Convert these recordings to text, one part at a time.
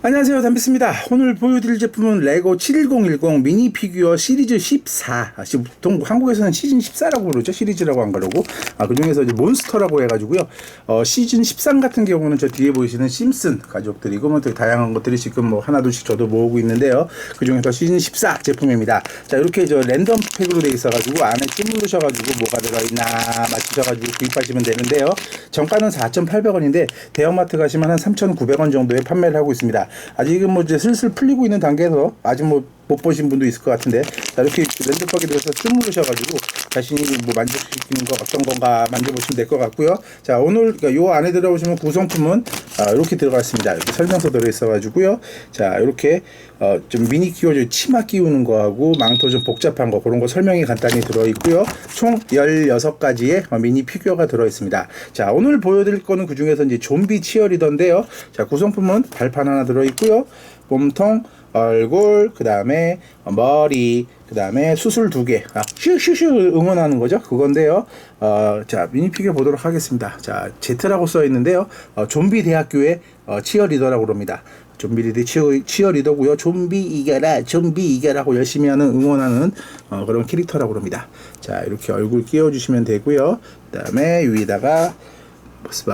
안녕하세요. 담비스입니다. 오늘 보여드릴 제품은 레고 71010 미니 피규어 시리즈 14 아, 시- 보통 한국에서는 시즌 14라고 부르죠? 시리즈라고 안 그러고. 아, 그 중에서 이제 몬스터라고 해가지고요. 어, 시즌 13 같은 경우는 저 뒤에 보이시는 심슨 가족들이고 뭐 되게 다양한 것들이 지금 뭐 하나둘씩 저도 모으고 있는데요. 그 중에서 시즌 14 제품입니다. 자 이렇게 저 랜덤 팩으로 돼 있어가지고 안에 찜 누르셔가지고 뭐가 들어있나 맞추셔가지고 구입하시면 되는데요. 정가는 4,800원인데 대형마트 가시면 한 3,900원 정도에 판매를 하고 있습니다. 아직은 뭐 이제 슬슬 풀리고 있는 단계에서 아직 뭐 못 보신 분도 있을 것 같은데 자 이렇게 랜드박에 들어서 쭉 누르셔가지고 자신이 뭐 만족시키는 거 어떤 건가 만져보시면 될 것 같고요. 자 오늘 그러니까 요 안에 들어오시면 구성품은 아, 이렇게 들어가 있습니다. 이렇게 설명서 들어 있어가지고요. 자 이렇게 어, 좀 미니 키워줘 치마 끼우는 거하고 망토 좀 복잡한 거 그런 거 설명이 간단히 들어 있고요. 총 16가지의 어, 미니 피규어가 들어 있습니다. 자 오늘 보여드릴 거는 그 중에서 이제 좀비 치어리더인데요. 자 구성품은 발판 하나 들어 있고요. 몸통 얼굴, 그 다음에 머리, 그 다음에 수술 두 개. 아, 슈슈슈 응원하는 거죠. 그건데요. 어, 자, 미니피규어 보도록 하겠습니다. 자, Z라고 써 있는데요. 어, 좀비 대학교의 어, 치어리더라고 그럽니다. 좀비 치어, 치어리더고요. 좀비 이겨라, 좀비 이겨라고 열심히 하는 응원하는 어, 그런 캐릭터라고 그럽니다. 자, 이렇게 얼굴 끼워주시면 되고요. 그 다음에 위에다가 봐,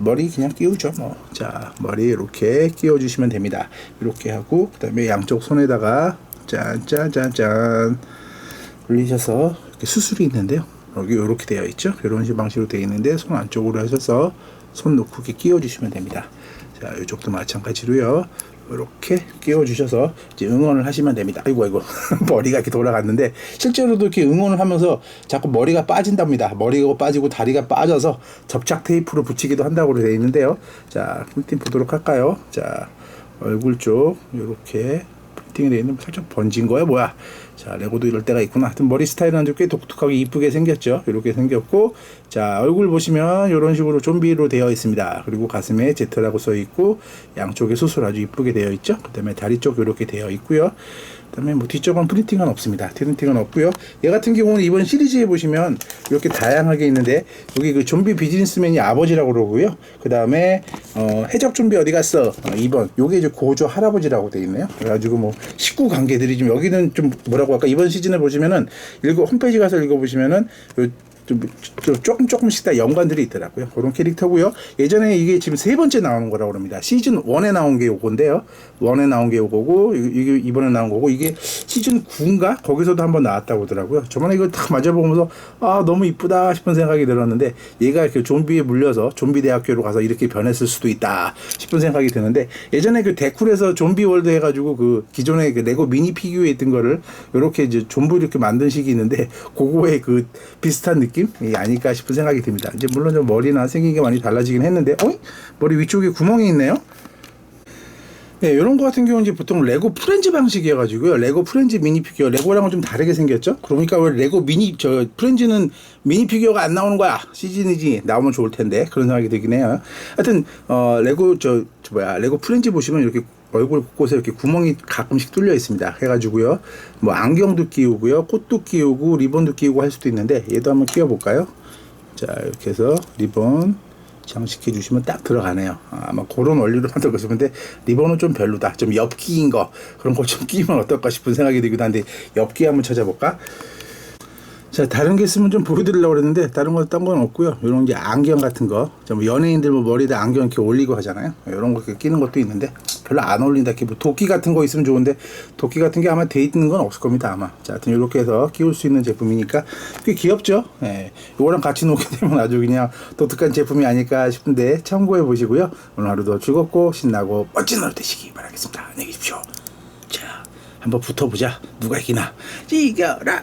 머리 그냥 끼우죠 뭐. 자 머리 이렇게 끼워주시면 됩니다. 이렇게 하고 그 다음에 양쪽 손에다가 짠짠짠짠 올리셔서 이렇게 수술이 있는데요. 여기 이렇게 되어 있죠. 이런 식 방식으로 되어 있는데 손 안쪽으로 하셔서 손 놓고 이렇게 끼워주시면 됩니다. 자 이쪽도 마찬가지로요. 이렇게 끼워주셔서 이제 응원을 하시면 됩니다. 아이고 아이고 머리가 이렇게 돌아갔는데 실제로도 이렇게 응원을 하면서 자꾸 머리가 빠진답니다. 머리가 빠지고 다리가 빠져서 접착 테이프로 붙이기도 한다고 되어 있는데요. 자 프린팅 보도록 할까요? 자 얼굴 쪽 이렇게 프린팅이 되어 있는 살짝 번진 거야 뭐야? 자 레고도 이럴 때가 있구나. 하여튼 머리 스타일은 아주 꽤 독특하게 이쁘게 생겼죠. 이렇게 생겼고 자 얼굴 보시면 이런 식으로 좀비로 되어 있습니다. 그리고 가슴에 Z라고 써 있고 양쪽에 수술 아주 이쁘게 되어 있죠. 그 다음에 다리 쪽 이렇게 되어 있고요. 그 다음에 뭐 뒤쪽은 프린팅은 없습니다. 프린팅은 없고요. 얘 같은 경우는 이번 시리즈에 보시면 이렇게 다양하게 있는데 여기 그 좀비 비즈니스맨이 아버지라고 그러고요. 그 다음에 어, 해적 좀비 어디 갔어? 어, 2번. 요게 이제 고조 할아버지라고 돼 있네요. 그래가지고 뭐 식구 관계들이 좀 여기는 좀 뭐라고 할까 이번 시즌에 보시면은 읽어 홈페이지 가서 읽어 보시면은 요 좀, 좀 조금 조금씩 다 연관들이 있더라고요. 그런 캐릭터고요. 예전에 이게 지금 세 번째 나오는 거라고 합니다. 시즌 1에 나온 게 요건데요. 1에 나온 게 요거고 이- 이게 이번에 나온 거고 이게 시즌 9인가 거기서도 한번 나왔다고 하더라고요. 저번에 이거 딱 맞아보면서 아 너무 이쁘다 싶은 생각이 들었는데 얘가 이렇게 좀비에 물려서 좀비 대학교로 가서 이렇게 변했을 수도 있다 싶은 생각이 드는데 예전에 그 데쿨에서 좀비 월드 해가지고 그 기존에 그 레고 미니 피규어에 있던 거를 이렇게 이제 좀비 이렇게 만든 식이 있는데 그거의 그 비슷한 느낌 이 아닐까 싶은 생각이 듭니다. 이제 물론 좀 머리나 생긴 게 많이 달라지긴 했는데, 어이? 머리 위쪽에 구멍이 있네요. 네, 이런 거 같은 경우는 이제 보통 레고 프렌즈 방식이어가지고요. 레고 프렌즈 미니 피규어, 레고랑은 좀 다르게 생겼죠? 그러니까 왜 레고 미니, 저, 프렌즈는 미니 피규어가 안 나오는 거야? 시즌이지. 나오면 좋을 텐데. 그런 생각이 들긴 해요. 하여튼, 어, 레고, 저, 저 뭐야, 레고 프렌즈 보시면 이렇게 얼굴 곳곳에 이렇게 구멍이 가끔씩 뚫려 있습니다. 해가지고요. 뭐 안경도 끼우고요. 꽃도 끼우고, 리본도 끼우고 할 수도 있는데, 얘도 한번 끼워볼까요? 자, 이렇게 해서 리본 장식해 주시면 딱 들어가네요. 아, 아마 그런 원리로 만들고 싶은데 리본은 좀 별로다. 좀 엽기인 거 그런 거좀 끼면 어떨까 싶은 생각이 들기도 한데 엽기 한번 찾아볼까? 자 다른 게 있으면 좀 보여드리려고 그랬는데 다른 거딴건 없고요. 이런 이제 안경 같은 거, 뭐 연예인들 뭐 머리에다 안경 이렇게 올리고 하잖아요. 이런 거 이렇게 끼는 것도 있는데 별로 안 어울린다. 이렇게 뭐 도끼 같은 거 있으면 좋은데 도끼 같은 게 아마 돼 있는 건 없을 겁니다 아마. 자, 하여튼 이렇게 해서 끼울 수 있는 제품이니까 꽤 귀엽죠. 예, 이거랑 같이 놓게 되면 아주 그냥 독특한 제품이 아닐까 싶은데 참고해 보시고요. 오늘 하루도 즐겁고 신나고 멋진 하루 되시기 바라겠습니다. 안녕히 계십시오. 자, 한번 붙어보자. 누가 이기나. 이겨라.